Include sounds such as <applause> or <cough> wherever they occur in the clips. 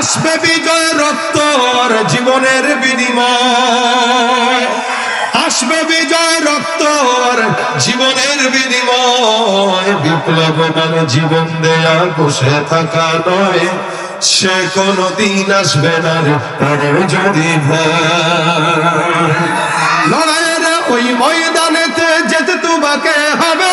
আসবে বিজয় রক্ত আর জীবনের বিনিময়। আসবে বিজয় রক্ত আর জীবনের বিনিময়। বিপ্লব মানে জীবন দেয়া বসে থাকা নয়, সে কোনো দিন আসবে না রে পরে যদি লড়াইয়ের ওই ময়দানেতে যেতে তোমাকে হবে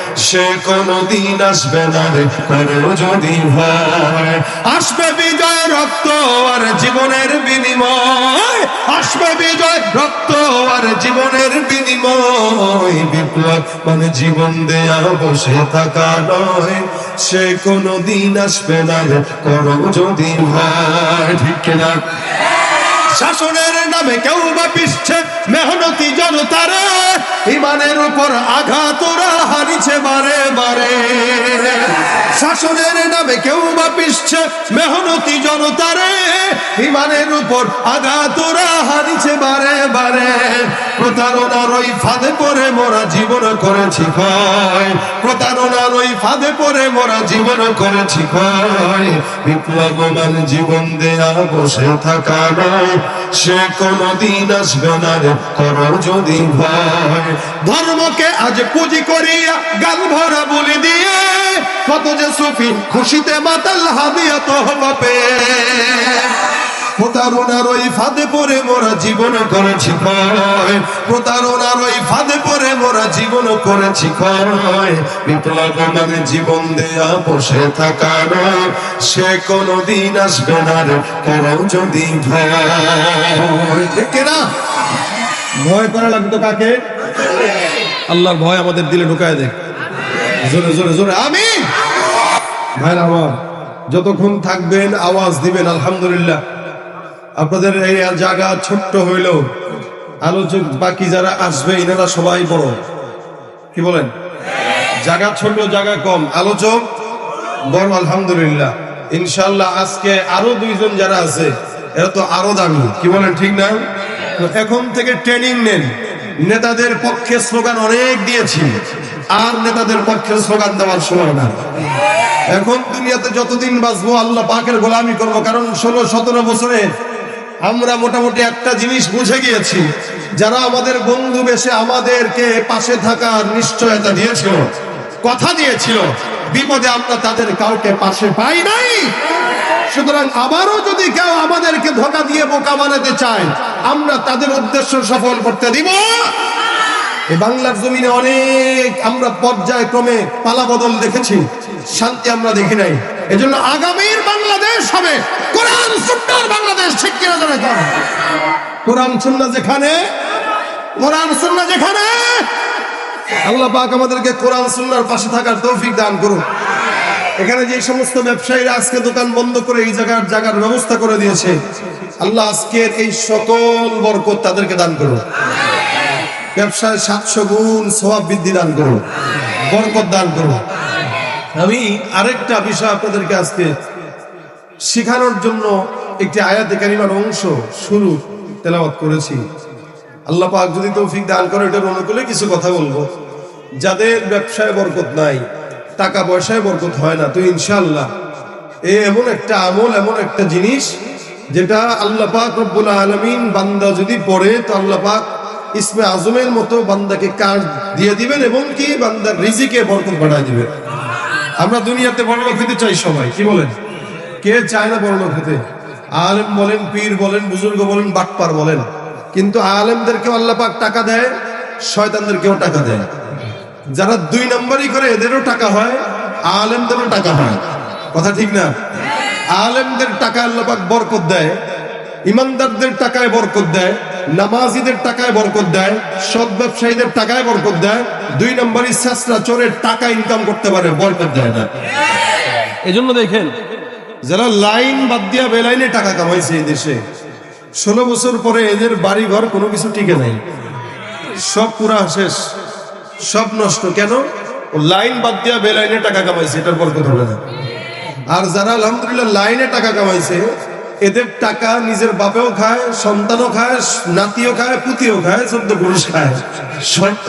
সে কোনো দিন আসবে না রে যদি ভয় আসবে বিজয় রক্ত আর জীবনের বিনিময়। আসবে বিজয় রক্ত আর জীবনের বিনিময়। বিপ্লব মানে জীবন দেয়া, বসে থাকা নয়। সে কোনো দিন আসবে না রে করো যদি ভয় ঠিক কিনা? শাসনের নামে কেউ বা পিসছে মেহনতি জনতারে। ইমানের উপর আঘাত ওরা হারিছে বারে বারে। শাসনের নামে কেউ বা পিসছে মেহনতি জনতারে। ইমানের উপর আঘাত ওরা হারিছে বারে বারে। প্রতারণার ওই ফাঁদে পরে মোরা জীবন করেছি ভয় প্রতারণার ওই ফাঁদে পরে মোরা জীবন করেছি ভয় বিপ্লব মানে জীবন দেয়া বসে থাকা নয় সে কোনো দিন আসবে না রে, করো যদি ভয় ধর্মকে আজ পুঁজি করিয়া গাল ভরা বলে দিয়ে, কত যে সুফি খুশিতে মাতাল হাদিয়া তো বাপে প্রতারণার ওই ফাঁদে পরে মোরা জীবন করেছি প্রতারণার ওই ফাঁদে পড়ে মোরা জীবন করেছি মানে জীবন দেয়া বসে থাকা নয়। সে কোনো দিন আসবে না রে করো যদি ভয়। ভয় করা লাগতো কাকে? আল্লাহর ভয় আমাদের দিলে ঢুকায় দেখ জোরে জোরে জোরে। আমি ভাইরা আমার, যতক্ষণ থাকবেন আওয়াজ দিবেন, আলহামদুলিল্লাহ। আপনাদের এই জায়গা ছোট্ট হইলেও আলোচক বাকি যারা আসবে এনারা সবাই বড়। কি বলেন? জায়গা ছোট, জায়গা কম। আলোচক? বড়, আলহামদুলিল্লাহ। ইনশাল্লাহ আজকে আরও দুইজন যারা আছে, এরা তো আরও দামি। কি বলেন, ঠিক না? এখন থেকে ট্রেনিং নেন। নেতাদের পক্ষে স্লোগান অনেক দিয়েছি। আর নেতাদের পক্ষে স্লোগান দেওয়ার সময় না এখন দুনিয়াতে যতদিন বাঁচবো, আল্লাহ পাকের গোলামি করব। কারণ ষোলো, সতেরো বছরে আমরা মোটামুটি একটা জিনিস বুঝে গিয়েছি। যারা আমাদের বন্ধু বেশে আমাদেরকে পাশে থাকার নিশ্চয়তা দিয়েছিল, কথা দিয়েছিল, বিপদে আমরা তাদের কাউকে পাশে পাই নাই। সুতরাং আবারও যদি কেউ আমাদেরকে ধোকা দিয়ে বোকা বানাতে চায়, আমরা তাদের উদ্দেশ্য সফল করতে দিব। এই বাংলার জমিনে অনেক আমরা পর্যায়ক্রমে পালা বদল দেখেছি। শান্তি আমরা দেখি নাই। এজন্য আগামীর বাংলাদেশ হবে। কোরআন, সুন্নাহর বাংলাদেশ, ঠিক কিনা জানা কর কোরআন, সুন্নাহ যেখানে, কোরআন, সুন্নাহ যেখানে। আল্লাহ পাক আমাদেরকে কোরআন, সুন্নাহর পাশে থাকার তৌফিক দান করুন। এখানে যে সমস্ত ব্যবসায়ীরা আজকে দোকান বন্ধ করে এই জায়গার জায়গার ব্যবস্থা করে দিয়েছে, আল্লাহ আজকের এই সকল বরকত তাদেরকে দান করুন। ব্যবসায় সাতশো গুণ স্বভাব বৃদ্ধি দান করুন, বরকত দান করুন। আমি আরেকটা বিষয় আপনাদেরকে আজকে শেখানোর জন্য একটি আয়াতে কারিমার অংশ শুরু তেলাওয়াত করেছি। আল্লাহ পাক যদি তৌফিক দান করে, এটার অনুকূলে কিছু কথা বলব। যাদের ব্যবসায় বরকত নাই, টাকা পয়সায় বরকত হয় না, তো ইনশাল্লাহ এ এমন একটা আমল, এমন একটা জিনিস যেটা আল্লাহ পাক রব্বুল আলমিন বান্দা যদি পড়ে, তো আল্লাহ পাক ইসমে আজমের মতো বান্দাকে কাজ দিয়ে দিবেন এবং কি বান্দার রিজিকে বরকত বাড়ায় দিবেন। আমরা দুনিয়াতে বড় লোক হতে চাই সবাই, কি বলেন? কে চায় না বড় লোক হতে? আলেম বলেন, পীর বলেন, বুজুর্গ বলেন, বাটপার বলেন। কিন্তু আলেমদেরকে আল্লাহ পাক টাকা দেয়, শয়তানদেরকেও টাকা দেয়। যারা দুই নম্বরই করে, এদেরও টাকা হয়, আলেমদেরও টাকা হয়। কথা ঠিক না? আলেমদের টাকা আল্লাহ পাক বরকত দেয়। ইমানদারদের টাকায় বরকত দেয় নামাজিদের টাকায় বরকত দেয় সৎ ব্যবসায়ীদের টাকায় বরকত দেয় দুই নম্বরই শেষরা চোরের টাকা ইনকাম করতে পারে বরকত দেয় না। এজন্য দেখেন যারা লাইন বাদ দিয়া বেলাইনে টাকা কামাইছে এই দেশে ষোলো বছর পরে এদের বাড়ি ঘর কোনো কিছু টিকে নাই। সব পুরা শেষ সব নষ্ট। কেন? লাইন বাদ দিয়া বেলাইনে টাকা কামাইছে এটার বরকত হবে না। আর যারা আলহামদুলিল্লাহ লাইনে টাকা কামাইছে এদের টাকা নিজের বাপেও খায় সন্তানও খায় নাতিও খায় পুতিও খায় চোদ্দ পুরুষ খায়।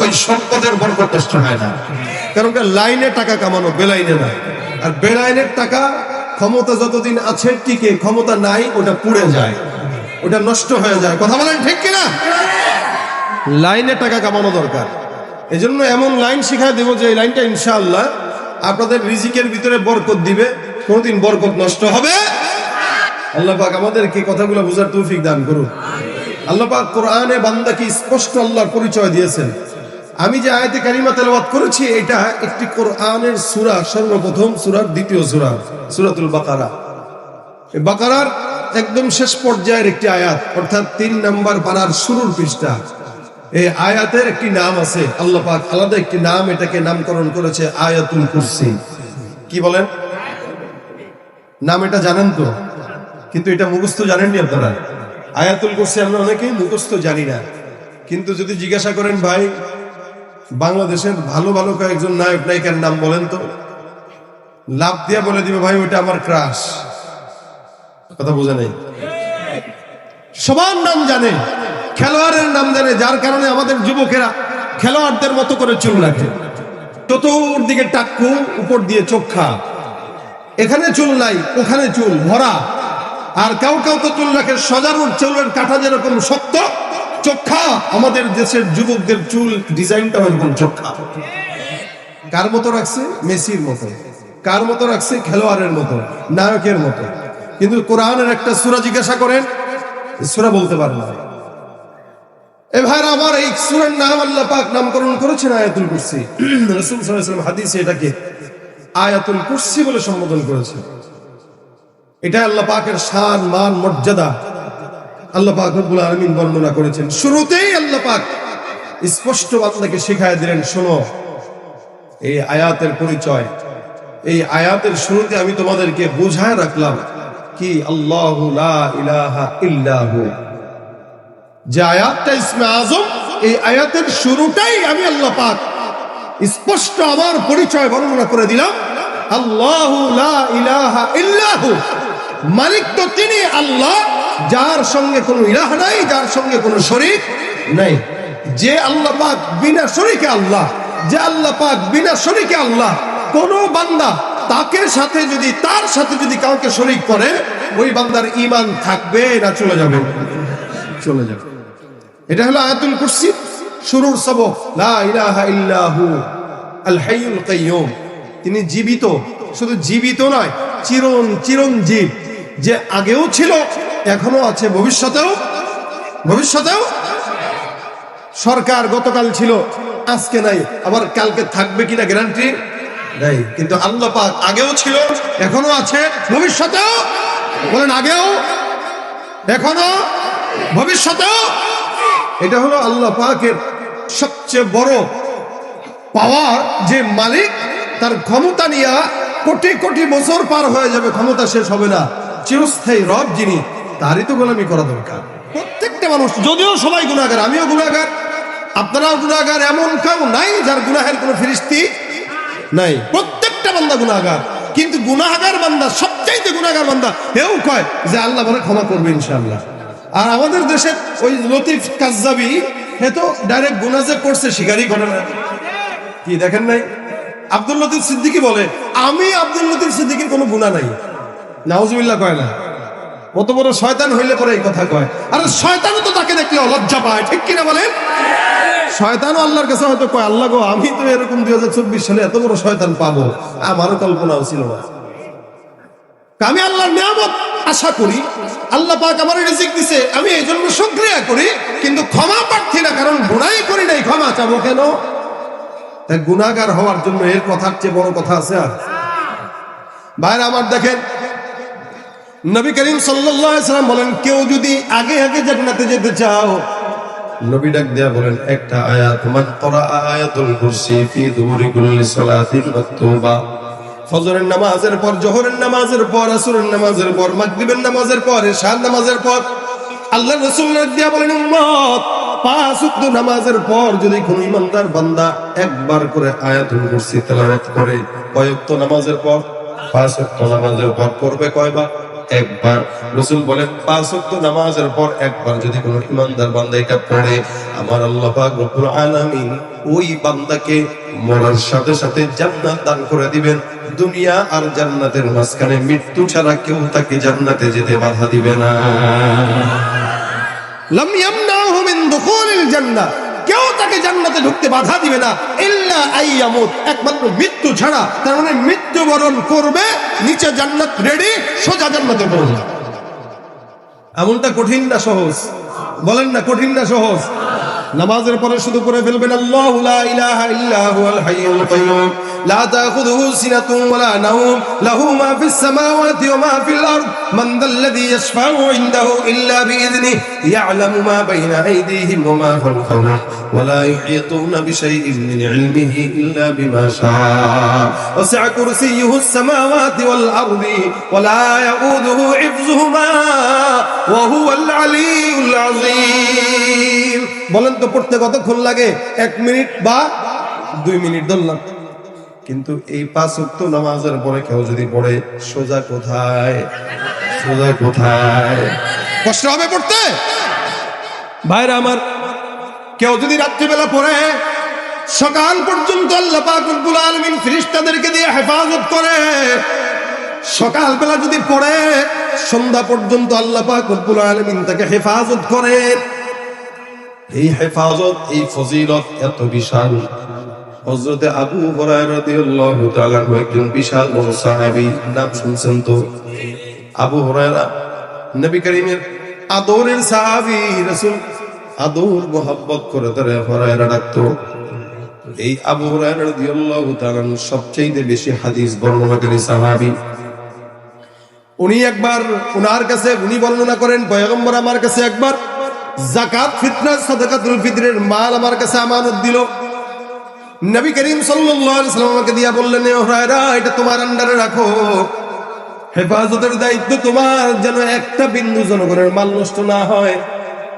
ওই সম্পদের বরকত নষ্ট হয় না। কারণ কি লাইনে টাকা কামানো বেলাইনে না। আর বেলাইনের টাকা ক্ষমতা যতদিন আছে টিকে ক্ষমতা নাই ওটা পুড়ে যায়। ওটা নষ্ট হয়ে যায়। কথা বলেন ঠিক কিনা? লাইনে টাকা কামানো দরকার। এই জন্য এমন লাইন শিখায় দেবো যে এই লাইনটা ইনশাআল্লাহ আপনাদের রিজিকের ভিতরে বরকত দিবে কোনোদিন বরকত নষ্ট হবে আল্লাহ পাক আমাদেরকে কথাগুলো বোঝার তৌফিক দান করুন। আল্লাহ পাক কোরআনে বান্দাকে স্পষ্ট আল্লাহর পরিচয় দিয়েছেন। আমি যে আয়াতে কারিমা তেলাওয়াত করেছি, এটা একটি কোরআনের সূরা, সর্বপ্রথম সূরার দ্বিতীয় সূরা, সূরাতুল বাকারা। বাকারার একদম শেষ পর্যায়ের একটি আয়াত, অর্থাৎ তিন নাম্বার পাড়ার শুরুর পৃষ্ঠা। এই আয়াতের একটি নাম আছে, আল্লাহ পাক আলাদা একটি নাম এটাকে নামকরণ করেছে আয়াতুল কুরসি। কি বলেন? নাম এটা জানেন তো? কিন্তু এটা মুখস্থ জানেননি আপনারা। আয়াতুল কুরসি আমরা অনেকেই মুখস্থ জানি না। কিন্তু যদি জিজ্ঞাসা করেন, ভাই, বাংলাদেশের ভালো ভালো কয়েকজন নায়ক, নায়িকার নাম বলেন তো? লাভ দিয়া বলে দিবে, ভাই, ওইটা আমার ক্রাশ। কথা বোঝা নেই? সবার নাম জানে, খেলোয়াড়ের নাম জানে, যার কারণে আমাদের যুবকেরা খেলোয়াড়দের মতো করে চুল রাখে চতুর্দিকে টাক্কু, উপর দিয়ে চোখা এখানে চুল নাই, ওখানে চুল ভরা। আর কাউ কাউ তো চুল রাখে সজারুর চুলের কাঠা যেরকম শক্ত, চোখা। আমাদের দেশের যুবকদের চুল ডিজাইনটা এরকম চোখা। কার মতো রাখছে? মেসির মতো। কার মতো রাখছে? খেলোয়াড়ের মতো, নায়কের মতো। কিন্তু কোরআনের একটা সুরা জিজ্ঞাসা করেন সুরা বলতে পারে না। এ ভাইরা, আমার এই সুরের নাম আল্লাহ পাক নামকরণ করেছেন আয়াতুল কুরসি। <clears throat> রাসূল ওয়াসাল্লাম হাদিসে এটাকে আয়াতুল কুরসি বলে সম্বোধন করেছেন। এটা আল্লাহ পাকের শান, মান, মর্যাদা। আল্লাহ পাক রব্বুল আলামিন বর্ণনা করেছেন। শুরুতেই আল্লাহ পাক স্পষ্ট বান্দাকে শিখায় দিলেন, শোনো, এই আয়াতের পরিচয়, এই আয়াতের শুরুতে আমি তোমাদেরকে বুঝায় রাখলাম কি আল্লাহ যে আয়াতটা ইসমে আজম, এই আয়াতের শুরুটাই আমি আল্লাহ পাক স্পষ্ট আমার পরিচয় বর্ণনা করে দিলাম, আল্লাহ ইলাহা ইল্লাহু মালিক তো তিনি আল্লাহ, যার সঙ্গে কোনো ইলাহ নাই, যার সঙ্গে কোনো শরীক নাই। যে আল্লাহ পাক বিনা শরীকে আল্লাহ, যে আল্লাহ পাক বিনা শরীকে আল্লাহ, কোন বান্দা তাকে সাথে যদি, তার সাথে যদি কাউকে শরীক করে, ওই বান্দার ইমান থাকবে না, চলে যাবে। চলে যাবে। এটা হলো আয়াতুল কুরসি, শুরুর সবক। লা ইলাহা ইল্লাহু, আল হাইয়ুল কাইয়ুম। তিনি জীবিত, শুধু জীবিত নয়, চিরন চিরঞ্জীব। যে আগেও ছিল, এখনও আছে। ভবিষ্যতেও? ভবিষ্যতেও? সরকার গতকাল ছিল, আজকে নাই। আবার কালকে থাকবে কিনা গ্যারান্টি নাই। কিন্তু আল্লাহ পাক আগেও ছিল, এখনও আছে। ভবিষ্যতেও? বলেন, আগেও? এখনও? ভবিষ্যতেও? এটা হলো আল্লাহ পাকের সবচেয়ে বড় পাওয়ার যে মালিক, তার ক্ষমতা নিয়ে কোটি কোটি বছর পার হয়ে যাবে, ক্ষমতা শেষ হবে না। চিরস্থায়ী রব যিনি, তারই তো গোলামি করা দরকার। প্রত্যেকটা মানুষ, যদিও সবাই গুণাগার আমিও গুণাগার আপনারাও গুণাগার এমন কেউ নাই যার গুনাহের কোনো ফিরিস্তি নাই। প্রত্যেকটা বান্দা গুণাগার কিন্তু গুনাহাগার বান্দা, সবচাইতে গুনাগার বান্দা এও কয় যে আল্লাহ বলে ক্ষমা করবে ইনশাআল্লাহ। আর আমাদের দেশের ওই লতিফ কাজাবি হে তো ডাইরেক্ট গুনাহ যে করছে, শিকারই করে না। কি দেখেন নাই? আব্দুল লতিফ সিদ্দিকি বলে, আমি আব্দুল লতিফ সিদ্দিকির কোনো গুণা নাই। নাউজুবিল্লাহ কয় না? কত বড় শয়তান হইলে পরে এই কথা কয়। আরে শয়তানও তো তাকে দেখলে লজ্জা পায়, ঠিক কিনা বলেন? শয়তানও আল্লাহর কাছে হয়তো কয়, আল্লাহ গো, আমি তো এরকম দুই হাজার চব্বিশ সালে এত বড় শয়তান পাবো, আমারও কল্পনাও ছিল না। আমি আল্লাহর নিয়ামত আশা করি, আল্লাহ পাক আমার রিজিক দিছে, আমি এই জন্য শুকরিয়া করি, কিন্তু ক্ষমা প্রার্থী না, কারণ গুনাই করি নাই, ক্ষমা চাবো কেন? তাই গুনাহগার হওয়ার জন্য এর কথার চেয়ে বড় কথা আছে আর? ভাইরা আমার দেখেন নবী করিম সাল্লাম বলেন কেউ যদি আগে আগে জান্নাতে যেতে চাও নবী ডাক দেয়া বলেন একটা আয়াত মান আয়াতুল কুরসি ফি দুবুরি কুল্লি সালাতিন মাকতুবা। ফজরের নামাজের পর জোহরের নামাজের পর আসরের নামাজের পর মাগরিবের নামাজের পর নামাজের পর আল্লাহ রসুল দিয়া বলেন উম্মত পাঁচ ওয়াক্ত নামাজের পর যদি কোন ইমানদার বান্দা একবার করে আয়াতুল কুরসি তেলাওয়াত করে কয়েকত নামাজের পর? পাঁচ ওয়াক্ত নামাজের পর পড়বে কয়বার? একবার। রসুল বলেন, পাঁচ নামাজের পর একবার যদি কোনো ইমানদার পড়ে, আমার আল্লাহ ওই বান্দাকে মরার সাথে সাথে জান্নাত দান করে দিবেন। দুনিয়া আর জান্নাতের মাঝখানে মৃত্যু ছাড়া কেউ তাকে জান্নাতে যেতে বাধা দিবে না। লাম ইয়ামনাহু মিন দুখুলিল জান্নাহ কেউ তাকে জান্নাতে ঢুকতে বাধা দিবে না। ইল্লা আইয়ামুত একমাত্র মৃত্যু ছাড়া। তার মানে মৃত্যুবরণ করবে, নিচে জান্নাত রেডি সোজা জান্নাতে পৌঁছে। এমনটা কঠিন না সহজ। বলেন না কঠিন না সহজ। নামাজের পরে শুধু করে ফেলবেন, আল্লাহু লা ইলাহা ইল্লা হুয়াল হাইয়ুল কাইয়ুম, লা তাখুযুহু সিনাতুন ওয়ালা নাওম, লাহু মা ফিস সামাওয়াতি ওয়া মা ফিল আরদ, মান যাল্লাযী ইয়াশফাউ ইনদাহু ইল্লা বিইذনিহি ইয়ালামু মা বাইনা আইদিহিম ওয়া মা খালফাহুম ওয়া ইউহিতুনা বিশাইইন মিন ইলমিহি ইল্লা বিমা শাআ ওয়াসিআ কুরসিয়্যুহু السماوati ওয়াল আরদি, ওয়া লা ইয়াউযুহু হিফযুহুমা, ওয়া হুয়াল আলিয়্যুল আযীম। বলেন তো পড়তে কতক্ষণ লাগে? এক মিনিট বা দুই মিনিট ধরলাম। কিন্তু এই পাঁচ উক্ত নামাজের পরে কেউ যদি পড়ে, সোজা কোথায়? সোজা কোথায়? কষ্ট হবে পড়তে? ভাইরা আমার, কেউ যদি রাত্রিবেলা পড়ে, সকাল পর্যন্ত আল্লাহ পাক রব্বুল আলামিন ফেরেশতাদেরকে দিয়ে হেফাজত করে। সকালবেলা যদি পড়ে, সন্ধ্যা পর্যন্ত আল্লাহ পাক রব্বুল আলামিন তাকে হেফাজত করেন এই হেফাজত, এই ফজিলত এত বিশাল। হযরতে আবু হুরায়রা রাদিয়াল্লাহু তাআলা একজন বিশাল বড় সাহাবী, নাম শুনছেন তো? আবু হুরায়রা, নবী করিমের আদরের সাহাবী, রাসূল, আদর, মোহাব্বত করে তারা হুরায়রা ডাকতো। এই আবু আনহু সবচেয়ে বেশি হাদিস বর্ণনাকারী সাহাবী। উনি একবার উনার কাছে, উনি বর্ণনা করেন, পয়গম্বর আমার কাছে একবার জাকাত, ফিতনা, সাদাকাতুল ফিতরের মাল আমার কাছে আমানত দিল। নবী করিম সাল্লাল্লাহু আলাইহি সাল্লাম আমাকে দিয়া বললেন, এ হুরায়রা এটা তোমার আন্ডারে রাখো। হেফাজতের দায়িত্ব তোমার, যেন একটা বিন্দু জনগণের মাল নষ্ট না হয়।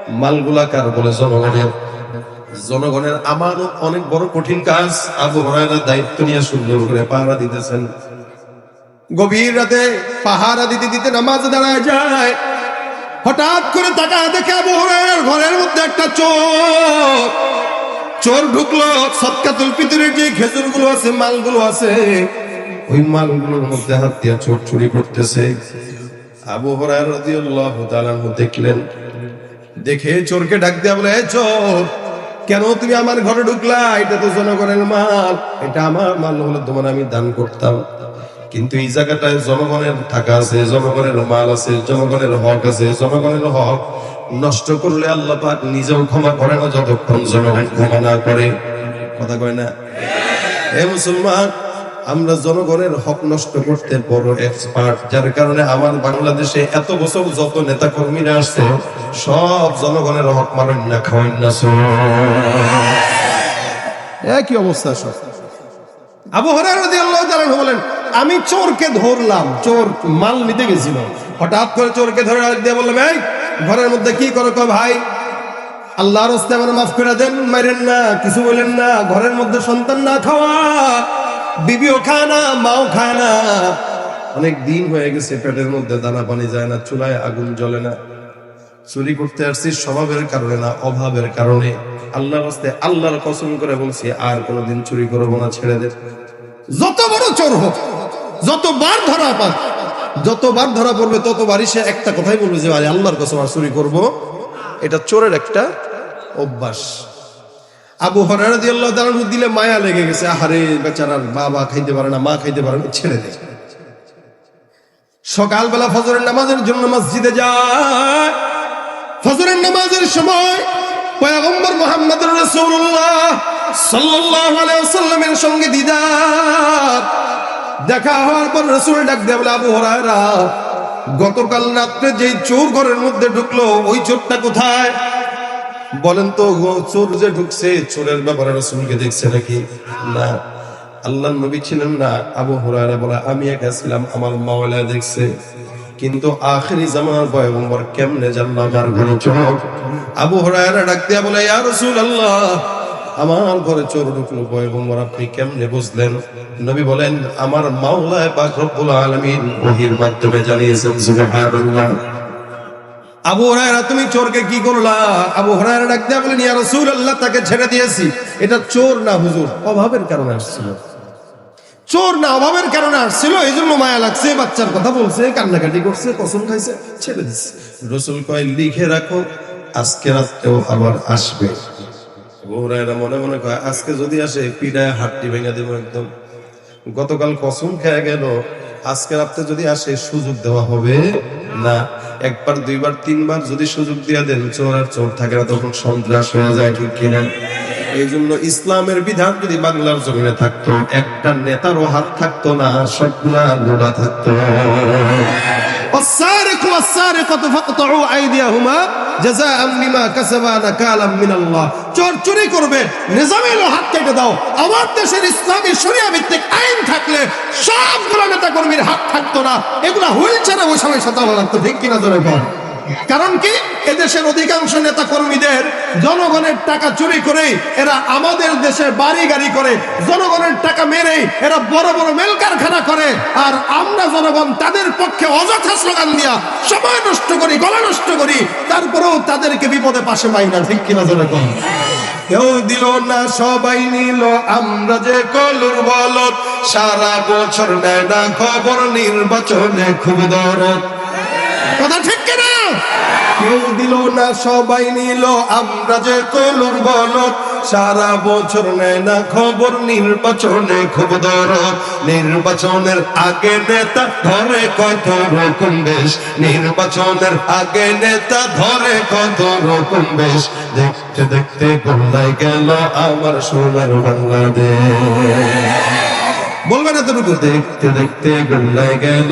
মালগুলা কার বলে জনগণের। জনগণের আমানত অনেক বড় কঠিন কাজ। আবু হুরায়রা দায়িত্ব নিয়ে সুন্দর করে পাহারা দিতেছেন। গভীর রাতে পাহারা দিতে দিতে নামাজে দাঁড়ায় যায়। হঠাৎ করে তাকা দেখে আবু ঘরের মধ্যে একটা চোর। চোর ঢুকলো, সৎকাতুল পিতরের যে খেজুরগুলো আছে, মালগুলো আছে, ওই মালগুলোর মধ্যে হাত দিয়া চোর চুরি করতেছে। আবু হরার রাদিয়াল্লাহু তাআলা দেখলেন। দেখে চোরকে ডাক দেয়া বলে, "এ চোর, কেন তুমি আমার ঘরে ঢুকলা? এটা তো জনগণের মাল। এটা আমার মাল হলে তোমার আমি দান করতাম। কিন্তু এই জায়গাটায় জনগণের টাকা আছে, জনগণের মাল আছে, জনগণের হক আছে, জনগণের হক নষ্ট করলে আল্লাহ পাক নিজেও ক্ষমা করে না যতক্ষণ জনগণ ক্ষমা না করে। কথা কয় না? হে মুসলমান, আমরা জনগণের হক নষ্ট করতে বড় এক্সপার্ট যার কারণে আমার বাংলাদেশে এত বছর যত নেতা কর্মীরা আসছে, সব জনগণের হক মারেন না, খাওয়ান না একই অবস্থা সব। আবু হরার রাদিয়াল্লাহু বলেন আমি চোরকে ধরলাম, চোর মাল নিতে গেছিল। হঠাৎ করে চোরকে ধরে দিয়ে বললাম, এই, ঘরের মধ্যে কি করো কো ভাই? আল্লাহর আমার মাফ করে দেন মারেন না, কিছু বলেন না, ঘরের মধ্যে সন্তান না খাওয়া, বিবিও খায় না, মাও খায় না। অনেক দিন হয়ে গেছে, পেটের মধ্যে দানা পানি যায় না, চুলায় আগুন জ্বলে না। চুরি করতে আসছি স্বভাবের কারণে না, অভাবের কারণে। আল্লাহর রাস্তে আল্লাহর কসম করে বলছি, আর কোনোদিন চুরি করব না ছেড়ে দে। যত বড় চোর হোক যতবার ধরা পাক যতবার ধরা পড়বে, ততবারই সে একটা কথাই বলবে যে, আরে, আল্লাহর কসম, আর চুরি করব? এটা চোরের একটা অভ্যাস। আবু হরারা দিয়ে আল্লাহ তাআলা দিলে মায়া লেগে গেছে। আহারে, বেচারার বাবা খাইতে পারে না, মা খাইতে পারে না, ছেড়ে দে। সকালবেলা ফজরের নামাজের জন্য মসজিদে যায়। ফজরের নামাজের সময় পয়গম্বর মোহাম্মদ রাসূলুল্লাহ সাল্লাল্লাহু আলাইহি ওয়াসাল্লামের সঙ্গে দিদার দেখা হওয়ার পর রসুল ডাক দিয়ে বলে, আবু হুরায়রা, গতকাল রাত্রে যেই চোর ঘরের মধ্যে ঢুকলো, ওই চোরটা কোথায়? বলেন তো চোর যে ঢুকছে, চোরের ব্যাপারে রাসূলকে দেখছে নাকি? না, আল্লাহ নবী ছিলেন না। আবু হুরায়রা বলে, আমি একা ছিলাম, আমার মাওলা দেখছে। কিন্তু আখেরি জামার পয়গম্বর কেমনে জানলো আমার ঘরে চোর? আবু হরায়রা ডাক দিয়া বলে, ইয়া রাসূলুল্লাহ আমার ঘরে চোর ঢুকলো, পয়গম্বর আপনি কেমনে বুঝলেন? নবী বলেন, আমার মাওলায় পাক রব্বুল আলামিন ওহির মাধ্যমে জানিয়েছেন, সুবহানাল্লাহ। আবু হরায়রা, তুমি চোরকে কি করলা? আবু হরায়রা ডাক দিয়া বলেন, ইয়া রাসূলুল্লাহ, তাকে ছেড়ে দিয়েছি। এটা চোর না হুজুর? অভাবের কারণে আসছিল। চোর না অভাবের কারণে আসছিল এই জন্য মায়া লাগছে, বাচ্চার কথা বলছে, কান্নাকাটি করছে, কসম খাইছে, ছেড়ে দিচ্ছে রসুল কয়, লিখে রাখো, আজকে রাত্রেও আবার আসবে। মনে মনে কয়, আজকে যদি আসে পিড়ায় ভেঙে একদম। গতকাল কসম খেয়ে গেল, আজকে রাত্রে যদি আসে, সুযোগ দেওয়া হবে? না। একবার, দুইবার, তিনবার যদি সুযোগ দিয়ে দেন, চোর আর চোর থাকে না তখন সন্ত্রাস হয়ে যায়, ঠিক কিনা? এই জন্য ইসলামের বিধান যদি বাংলার জমিনে থাকতো, একটা নেতারও হাত থাকতো না সবগুলা থাকতো। والسارق والسارقة فاقطعوا أيديهما جزاء بما كسبا نكالا من الله চোর চুরি করবে নিজামের হাত কেটে দাও আমার দেশের ইসলামী শরিয়া ভিত্তিক আইন থাকলে সবগুলো নেতা কর্মীর হাত থাকতো না এগুলা হুইল চেয়ারে বসে বসে দেওয়া লাগতো ঠিক কিনা জোরে বল কারণ কি? এদেশের অধিকাংশ নেতা কর্মীদের জনগণের টাকা চুরি করে এরা আমাদের দেশে বাড়ি গাড়ি করে, জনগণের টাকা মেরে এরা বড় বড় মেল কারখানা করে, আর আমরা জনগণ তাদের পক্ষে অযথা স্লোগান দিয়া সময় নষ্ট করি, গলা নষ্ট করি, তারপরেও তাদেরকে বিপদে পাশে পাই না, ঠিক কিনা জনগণ কেউ দিল না, সবাই নিল, আমরা যে কলুর বলত সারা বছর নেয় না খবর নির্বাচনে খুব দরদ। কথা ঠিক কিনা? কেউ দিল না, সবাই নিল। আমরা যে কলুর বলত সারা বছর নেয় না খবর, নির্বাচনে খুব দরদ। নির্বাচনের আগে নেতা ধরে কত রকম বেশ। নির্বাচনের আগে নেতা ধরে কত রকম বেশ। দেখতে দেখতে গোল্লাই গেল আমার সোনার বাংলাদেশ। বলবেন এতটুকু? দেখতে দেখতে গোল্লাই গেল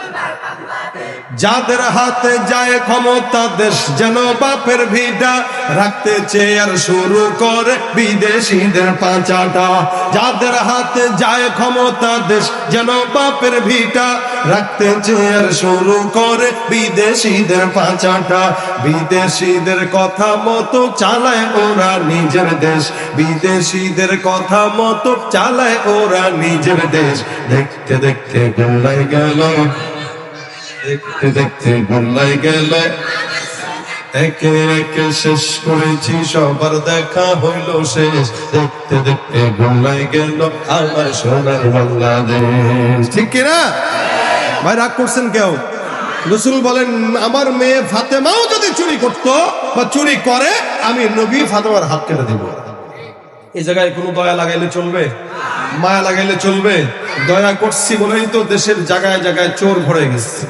যাদের হাতে যায় ক্ষমতা, দেশ যেন বাপের ভিটা রাখতে চেয়ার শুরু করে বিদেশিদের পাঁচাটা। যাদের হাতে যায় ক্ষমতা, দেশ যেন বাপের ভিটা রাখতে চেয়ার শুরু করে বিদেশিদের পাঁচাটা। বিদেশিদের কথা মতো চালায় ওরা নিজের দেশ। বিদেশিদের কথা মতো চালায় ওরা নিজের দেশ। দেখতে দেখতে গেল দেখতে দেখতে গোল্লাই গেল একে একে শেষ করেছি, সবার দেখা হইল শেষ। দেখতে দেখতে গোল্লাই গেল আমার সোনার বাংলাদেশ। ঠিক কিনা ভাই, রাগ করছেন কেউ? রসুল বলেন, আমার মেয়ে ফাতেমাও যদি চুরি করত বা চুরি করে, আমি নবী ফাতেমার হাত কেটে দিব। এই জায়গায় কোনো দয়া লাগাইলে চলবে? মায়া লাগাইলে চলবে? দয়া করছি বলেই তো দেশের জায়গায় জায়গায় চোর ভরে গেছে।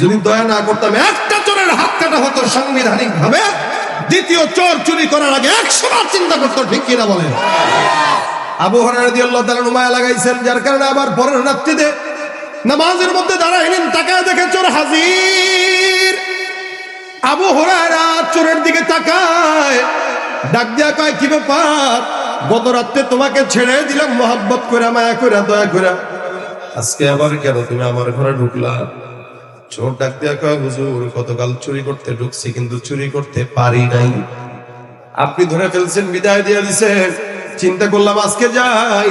যদি দয়া না করতাম, একটা চোরের হাত কাটা হতো সাংবিধানিক ভাবে দ্বিতীয় চোর চুরি করার আগে বার চিন্তা করতো, ঠিক কিনা বলেন আবু হরারদি আল্লাহ তালা মায়া লাগাইছেন, যার কারণে আবার পরের রাত্রিতে নামাজের মধ্যে দাঁড়াইলেন তাকায় দেখে চোর হাজির। আবু হরায়রা চোরের দিকে তাকায়, ডাক দিয়া কয়, কি ব্যাপার? গত রাত্রে তোমাকে ছেড়ে দিলাম, মোহাব্বত করে মায়া করে দয়া করে আজকে আবার কেন তুমি আমার ঘরে ঢুকলা? চোর ডাক দিয়া কয় হুজুর, গতকাল চুরি করতে ঢুকছি, কিন্তু চুরি করতে পারি নাই। আপনি ধরে ফেলছেন, বিদায় দিয়ে দিছেন। চিন্তা করলাম আজকে যাই,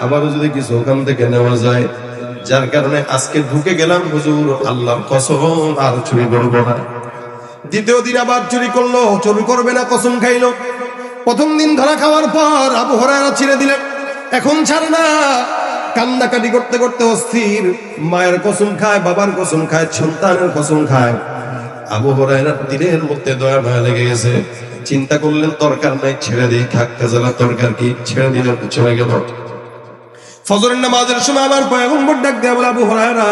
আবারও যদি কিছু ওখান থেকে নেওয়া যায়। যার কারণে আজকে ঢুকে গেলাম, হুজুর, আল্লাহর কসম, আর চুরি করব না। দ্বিতীয় দিন আবার চুরি করল, চুরি করবে না, কসম খাইলো। প্রথম দিন ধরা খাওয়ার পর আবু হরায়রা ছিঁড়ে দিলেন। এখন ছাড়ে না। কান্নাকাটি করতে করতে অস্থির। মায়ের কসম খায়, বাবার কসম খায়, সন্তানের কসম খায়। আবু হরায়রা দিনের মধ্যে দয়া মায়া লেগে গেছে। চিন্তা করলেন, দরকার নাই, ছেড়ে দিই থাকতে জ্বালা দরকার কি? ছেড়ে দিলেন চলে গেল। ফজরের নামাজের সময় আবার পয়গম্বর ডাক দেয়া বলে, আবু হরায়রা,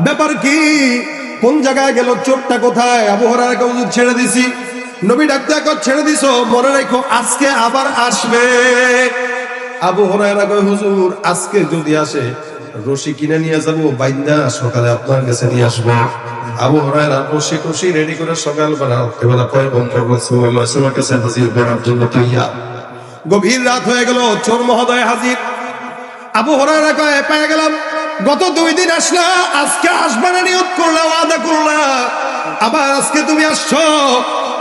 ব্যাপার কি? কোন জায়গায় গেল? চোরটা কোথায়? আবু হরায়রা হুজুর ছেড়ে দিছি। নবী ডাক দেয়া ছেড়ে দিছো, মনে রেখো, আজকে আবার আসবে। আবু হরায়রা কয়, হুজুর, আজকে যদি আসে, রশি কিনে নিয়ে যাব, বাইন্দা সকালে আপনার কাছে নিয়ে আসব। আবু হরায়রা বসে খুশি রেডি করে সকালবেলা রাত্রেবেলা সাল্লাল্লাহু আলাইহি ওয়াসাল্লাম হাজির জন্য গভীর রাত হয়ে গেল, চোর মহোদয় হাজির। আবু হরারা কয়, পেয়ে গেলাম, গত দুই দিন আসলা, আজকে আসবে না, নিয়ত করলা, ওয়াদা করলা। আবার আজকে তুমি আসছো,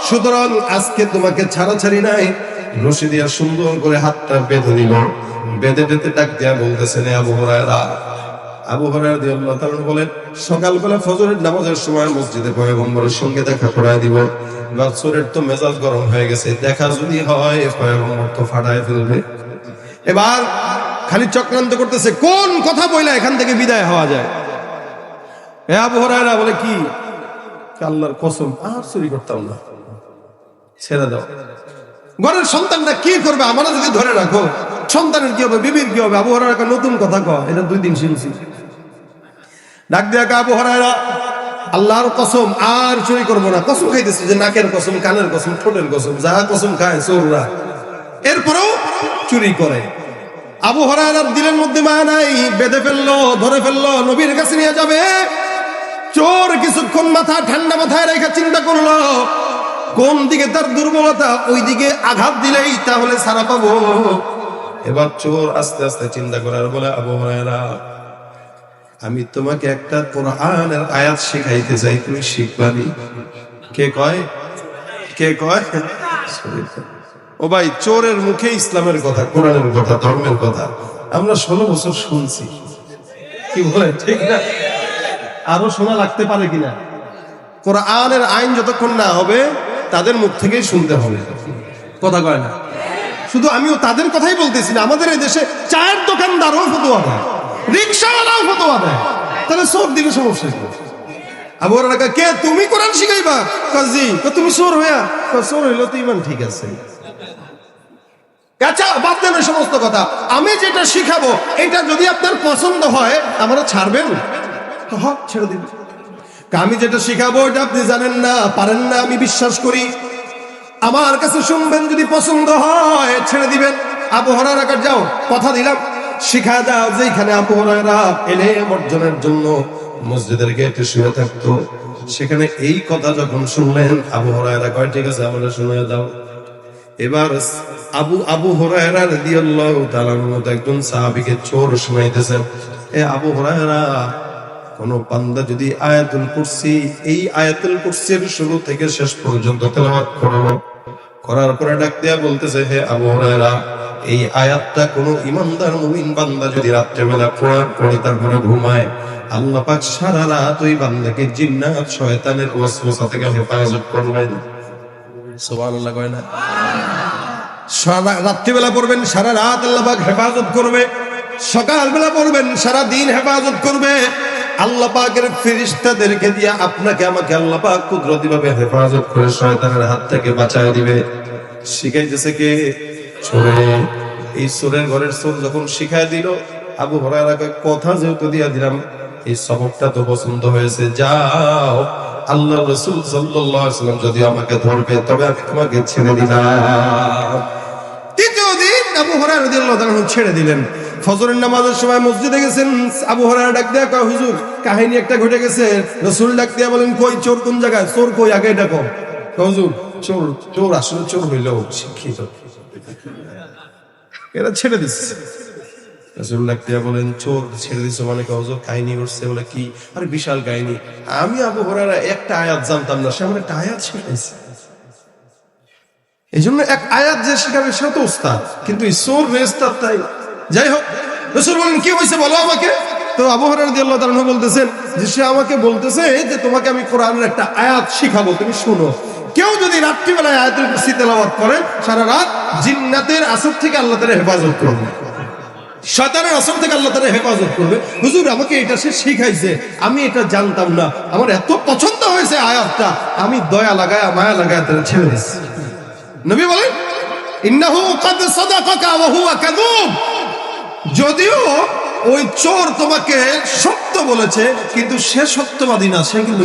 সুতরাং আজকে তোমাকে ছাড়াছাড়ি নাই। রশি দিয়া সুন্দর করে হাতটা বেঁধে দিল বেঁধে বেঁধে ডাক দিয়া বলতেছেন "এ আবু হরায়রা। আবু হরায়রা দিয়ে আল্লাহ তাআলা বলেন সকালবেলা ফজরের নামাজের সময় মসজিদে পয়গম্বরের সঙ্গে দেখা করায় দিব। এবার চোরের তো মেজাজ গরম হয়ে গেছে, দেখা যদি হয় পয়গম্বর তো ফাটায় ফেলবে। এবার খালি চক্রান্ত করতেছে, কোন কথা বইলা এখান থেকে বিদায় হওয়া যায়? এ আবু হরায়রা বলে, কি? আল্লাহর কসম, আর চুরি করতাম না। ছেড়ে দাও। ঘরের সন্তানটা কি করবে? আমরা যদি ধরে রাখো সন্তানের কি হবে বিবির কি হবে? আবু হরায়রা কয়, নতুন কথা কয় এটা দুই দিন শুনছি। ডাক দিয়া কয়, আবু হরায়রা আল্লাহর কসম আর চুরি করব না। কসম খাইতেছে যে নাকের কসম কানের কসম ঠোঁটের কসম যাহা কসম খায় চোররা। এরপরেও চুরি করে। আবু দিলের মধ্যে মায়া নাই বেঁধে ফেলল ধরে ফেলল নবীর কাছে নিয়ে যাবে। চোর কিছুক্ষণ মাথা ঠান্ডা মাথায় রেখে চিন্তা করল কোন দিকে তার দুর্বলতা ওই দিকে আঘাত দিলেই তাহলে সারা পাবো। এবার চোর আস্তে আস্তে চিন্তা করার বলে, আবু আমি তোমাকে একটা কোরআনের আয়াত শিখাইতে চাই, তুমি শিখবানি কে কয়? কে কয়? ও ভাই, চোরের মুখে ইসলামের কথা, কোরআনের কথা, ধর্মের কথা, আমরা ষোলো বছর শুনছি। কি বলে, ঠিক না? আরও শোনা লাগতে পারে কিনা? কোরআনের আইন যতক্ষণ না হবে তাদের মুখ থেকেই শুনতে হবে। কথা কয় না। শুধু আমিও তাদের কথাই বলতেছি না, আমাদের এই দেশে চায়ের দোকানদারও ফতোয়া দেয়, রিক্সাওয়ালাও ফতোয়া দেয়। তাহলে চোর দিলে সমস্যা কি? আবু হরায়রা কে তুমি কোরআন শিখাইবা? কাজী তুমি চোর হইয়া? চোর হইল তো ইমান ঠিক আছে। আচ্ছা বাদ দেন সমস্ত কথা। আমি যেটা শিখাবো, এটা যদি আপনার পছন্দ হয় আমরা ছাড়বেন। তো হ ছেড়ে দিন। আমি যেটা শিখাবো এটা আপনি জানেন না, পারেন না, আমি বিশ্বাস করি। আমার কাছে শুনবেন, যদি পছন্দ হয়, ছেড়ে দিবেন। আবহাওয়া রাখার যাও, কথা দিলাম। শিখা দাও যেখানে আবহাওয়ারা এলে অর্জনের জন্য মসজিদের গেটে শুয়ে থাকতো। সেখানে এই কথা যখন শুনলেন আবহাওয়ারা কয়, ঠিক আছে আমরা শুনে দাও। এবার আবু আবু হরায়রা রাদিয়াল্লাহু তাআলার মতো একজন সাহাবীকে চোর শুনাইতেছেন এ আবু হরায়রা কোন বান্দা যদি আয়াতুল কুরসি, এই আয়াতুল কুরসির শুরু থেকে শেষ পর্যন্ত তেলাওয়াত করল। করার পরে ডাক দিয়া বলতেছে, হে আবু হরায়রা, এই আয়াতটা কোন ইমানদার মুমিন বান্দা যদি রাত্রেবেলা পড়ার পরে তারপরে ঘুমায়, আল্লাহ পাক সারা রাত ওই বান্দাকে জিন্নাত, শয়তানের ওয়াসওয়াসা থেকে হেফাজত করবেন। সুবহানাল্লাহ কয় না। সারা রাত্রিবেলা পড়বেন, সারা রাত আল্লাহ পাক হেফাজত করবে। সকালবেলা পড়বেন, সারা দিন হেফাজত করবে। আল্লাহ পাকের ফেরিস্তাদেরকে দিয়ে আপনাকে আমাকে আল্লাহ পাক কুদরতি ভাবে হেফাজত করে শয়তানের হাত থেকে বাঁচায় দিবে। শিখাইতেছে কে? চোরে। এই চোরের ঘরের চোর যখন শিখাই দিল, আবু হরারা কথা যেহেতু দিয়া দিলাম, এই সবকটা তো পছন্দ হয়েছে। যাও আল্লাহ রসুল সাল্লাম যদি আমাকে ধরবে, তবে আমি তোমাকে ছেড়ে দিলাম। তৃতীয় দিন আবু হরার ছেড়ে দিলেন। ফজরের নামাজের সময় মসজিদে গেছেন, আবু হরার ডাক দেয়া কয়, হুজুর, কাহিনী একটা ঘটে গেছে। রসুল ডাক দিয়া বলেন, কই চোর কোন জায়গায়? চোর কই? আগে ডাকো হুজুর, চোর চোর আসলে চোর হইল শিক্ষিত। এরা ছেড়ে দিচ্ছে চোর ছেড়ে মানে কাহিনী কি? আরে বিশাল কাহিনী। আমি একটা জানতাম না, সে এই জন্য এক আয়াত যে শিখাবে উস্তাদ কিন্তু রেস্তার তাই যাই হোক রসুল বলেন, কি হয়েছে বলো আমাকে? তো আবহাওয়ার হরার আল্লাহ তাআলা বলতেছেন যে, সে আমাকে বলতেছে যে, তোমাকে আমি কোরআনের একটা আয়াত শিখাবো, তুমি শুনো। কেউ যদি রাত্রিবেলায় আয়াতের কুরসি তেলাওয়াত করে, সারা রাত জিন্নাতের আসর থেকে আল্লাহ তাআলা হেফাজত করবে। শয়তানের আসর থেকে আল্লাহ তাআলা হেফাজত করবে। হুজুর, আমাকে এটা সে শিখাইছে, আমি এটা জানতাম না। আমার এত পছন্দ হয়েছে আয়াতটা, আমি দয়া লাগায়, মায়া লাগায় তারা ছেড়ে দিচ্ছি নবী বলেন, ইন্নাহু কাদ সাদাকাকা ওয়া হুয়া কাযুব যদিও ওই চোর তোমাকে সত্য বলেছে, কিন্তু সে সত্যবাদী না, সে কিন্তু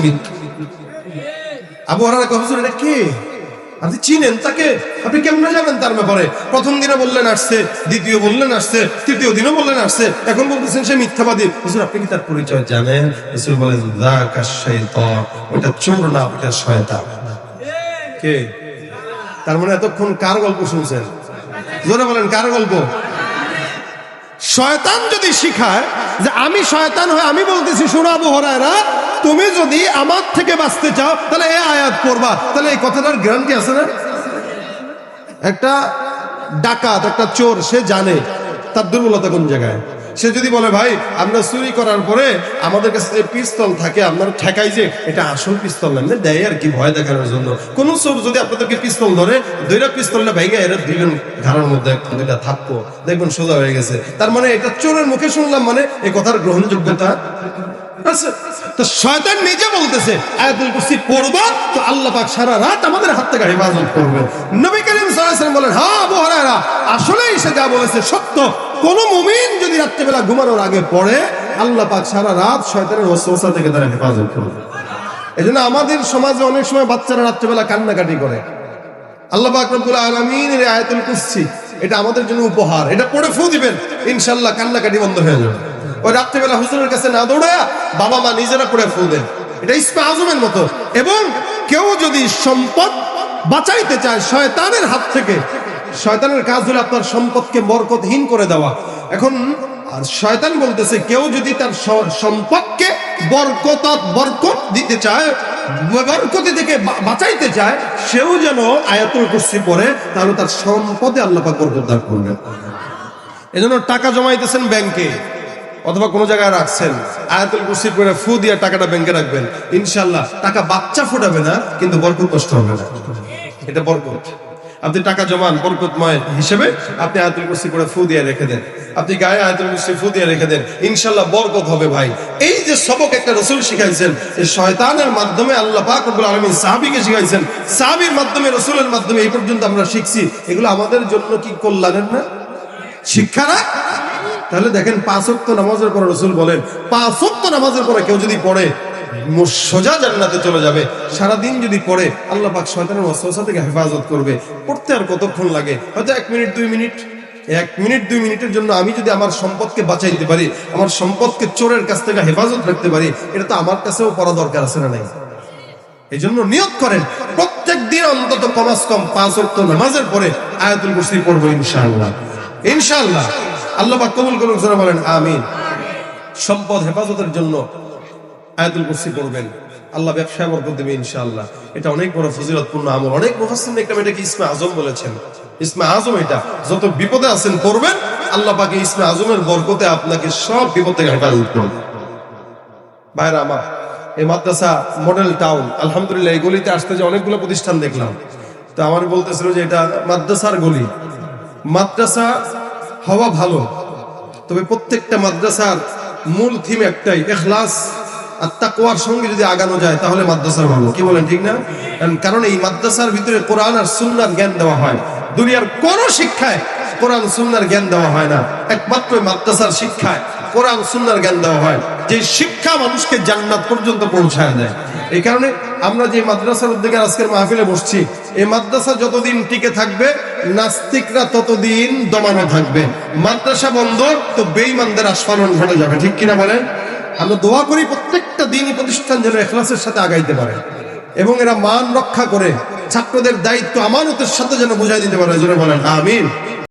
তৃতীয় বললেন আসছে, এখন বলতেছেন সে মিথ্যাবাদী। আপনি কি তার পরিচয় জানেন? চোর কে? তার মানে এতক্ষণ কার গল্প শুনছেন? জোরে বলেন, কার গল্প? শয়তান যদি শিখায় যে আমি শয়তান হয়ে আমি বলতেছি শোনাবো হরায়রা, তুমি যদি আমার থেকে বাঁচতে চাও, তাহলে এ আয়াত করবা তাহলে এই কথাটার গ্যারান্টি আছে না? একটা ডাকাত, একটা চোর, সে জানে তার দুর্বলতা কোন জায়গায়? সে যদি বলে, ভাই, আমরা চুরি করার পরে আমাদের কাছে যে পিস্তল থাকে, আপনার ঠেকাই যে, এটা আসল পিস্তল না দেয় আর কি ভয় দেখানোর জন্য। কোন চোর যদি আপনাদেরকে পিস্তল ধরে, দুইটা পিস্তলটা ভেঙে এরা দুইজন ধারার মধ্যে দুইটা থাকব দেখবেন সোজা হয়ে গেছে। তার মানে এটা চোরের মুখে শুনলাম মানে এ কথার গ্রহণযোগ্যতা তো শয়তান নিজে বলতেছে, আয়াতুল তো আল্লাহ সারা রাত আমাদের করবে। বলেন সত্য। কোন মুমিন যদি রাত্রিবেলা ঘুমানোর আগে পড়ে, আল্লাহ পাক সারা রাত শয়তানের ওয়াসওয়াসা থেকে তারা হেফাজত করবে। আমাদের সমাজে অনেক সময় বাচ্চারা রাত্রিবেলা কান্নাকাটি করে। আল্লাহ পাক রব্বুল আলামিন এর এটা আমাদের জন্য উপহার। এটা পড়ে ফু দিবেন, ইনশাআল্লাহ কান্নাকাটি বন্ধ হয়ে যাবে। ওই রাত্রিবেলা হুজুরের কাছে না দৌড়ায়া বাবা মা নিজেরা পড়ে ফু দেন। এটা ইসমা আজমের মতো। এবং কেউ যদি সম্পদ বাঁচাইতে চায়, শয়তানের হাত থেকে, শয়তানের কাজ হলো আপনার সম্পদকে বরকতহীন করে দেওয়া। এখন, আর শয়তান বলতেছে, কেউ যদি তার সম্পদকে বরকত বরকত দিতে চায়, বরকতি থেকে বাঁচাইতে চায়, সেও যেন আয়াতুল কুরসি পড়ে, তাহলে তার সম্পদে আল্লাহ পাক বরকত দান করবেন। এজন্য টাকা জমাইতেছেন ব্যাংকে। অথবা কোনো জায়গায় রাখছেন, আয়াতুল কুরসি পড়ে ফু দিয়ে টাকাটা ব্যাংকে রাখবেন। ইনশাল্লাহ টাকা বাচ্চা ফুটাবে না, কিন্তু বরকত নষ্ট হবে না। এটা বরকত। আপনি টাকা জমান বরকতময় হিসেবে আপনি আয়াতুল কুরসি পড়ে ফু দিয়ে রেখে দেন। আপনি গায়ে আয়াতুল কুরসি ফু দিয়ে রেখে দেন। ইনশাল্লাহ বরকত হবে ভাই। এই যে সবক একটা রসুল শিখাইছেন এই শয়তানের মাধ্যমে আল্লাহ পাক রব্বুল আলামিন সাহাবীকে শিখাইছেন, সাহাবীর মাধ্যমে, রসুলের মাধ্যমে এই পর্যন্ত আমরা শিখছি। এগুলো আমাদের জন্য কি কল্যাণের না? শিক্ষা না? তাহলে দেখেন পাঁচক্ত নামাজের পরে রসুল বলেন পাঁচক্ত নামাজের পরে কেউ যদি পড়ে সোজা জান্নাতে চলে যাবে। সারাদিন যদি পড়ে, আল্লাহ পাক শয়তানের ওয়াসওয়াসা থেকে হেফাজত করবে। পড়তে আর কতক্ষণ লাগে? হয়তো এক মিনিট, দুই মিনিট। এক মিনিট, দুই মিনিটের জন্য আমি যদি আমার সম্পদকে বাঁচাইতে পারি, আমার সম্পদকে চোরের কাছ থেকে হেফাজত রাখতে পারি, এটা তো আমার কাছেও পড়া দরকার আছে না নাই? এই জন্য নিয়োগ করেন, প্রত্যেক দিন অন্তত কমাস কম, পাঁচ অক্ট নামাজের পরে আয়াতুল কুরসি পড়ব ইনশাআল্লাহ। ইনশাআল্লাহ। আল্লাহ কবুল করুন যারা বলেন আমিন। সম্পদ হেফাজতের জন্য আয়াতুল কুরসি পড়বেন। আল্লাহ ব্যবসায় বরকত দেবে ইনশাআল্লাহ। এটা অনেক বড় ফজিলতপূর্ণ আমল। অনেক মুফাসসির একদম এটাকে ইসমে আজম বলেছেন। ইসমে আজম এটা। যত বিপদে আছেন পড়বেন। আল্লাহ পাকে ইসমে আজমের বরকতে আপনাকে সব বিপদ থেকে হেফাজত করবে ভাইরা আমার এই মাদ্রাসা মডেল টাউন আলহামদুলিল্লাহ এই গলিতে আসতে যে অনেকগুলো প্রতিষ্ঠান দেখলাম। তো আমার বলতেছিল যে এটা মাদ্রাসার গলি। মাদ্রাসা হওয়া ভালো। তবে প্রত্যেকটা মাদ্রাসার মূল থিম একটাই এখলাস আর তাকুয়ার সঙ্গে যদি আগানো যায়, তাহলে মাদ্রাসার ভালো। কি বলেন, ঠিক না? কারণ- এই মাদ্রাসার ভিতরে কোরআন আর সুন্নার জ্ঞান দেওয়া হয়। দুনিয়ার কোন শিক্ষায় কোরআন সুন্নার জ্ঞান দেওয়া হয় না। একমাত্র মাদ্রাসার শিক্ষায় কোরআন সুন্নার জ্ঞান দেওয়া হয়। যে শিক্ষা মানুষকে জান্নাত পর্যন্ত পৌঁছায় দেয়। এই কারণে আমরা যে মাদ্রাসার উদ্যোগে আজকের মাহফিলে বসছি, এই মাদ্রাসা যতদিন টিকে থাকবে, নাস্তিকরা ততদিন দমানো থাকবে। মাদ্রাসা বন্ধ, তো বেইমানদের আস্ফালন ঘটে যাবে, ঠিক কিনা বলেন? আমরা দোয়া করি প্রত্যেকটা দিনই প্রতিষ্ঠান যেন এখলাসের সাথে আগাইতে পারে এবং এরা মান রক্ষা করে, ছাত্রদের দায়িত্ব আমানতের সাথে যেন বুঝাই দিতে পারে যেন বলেন, আমিন।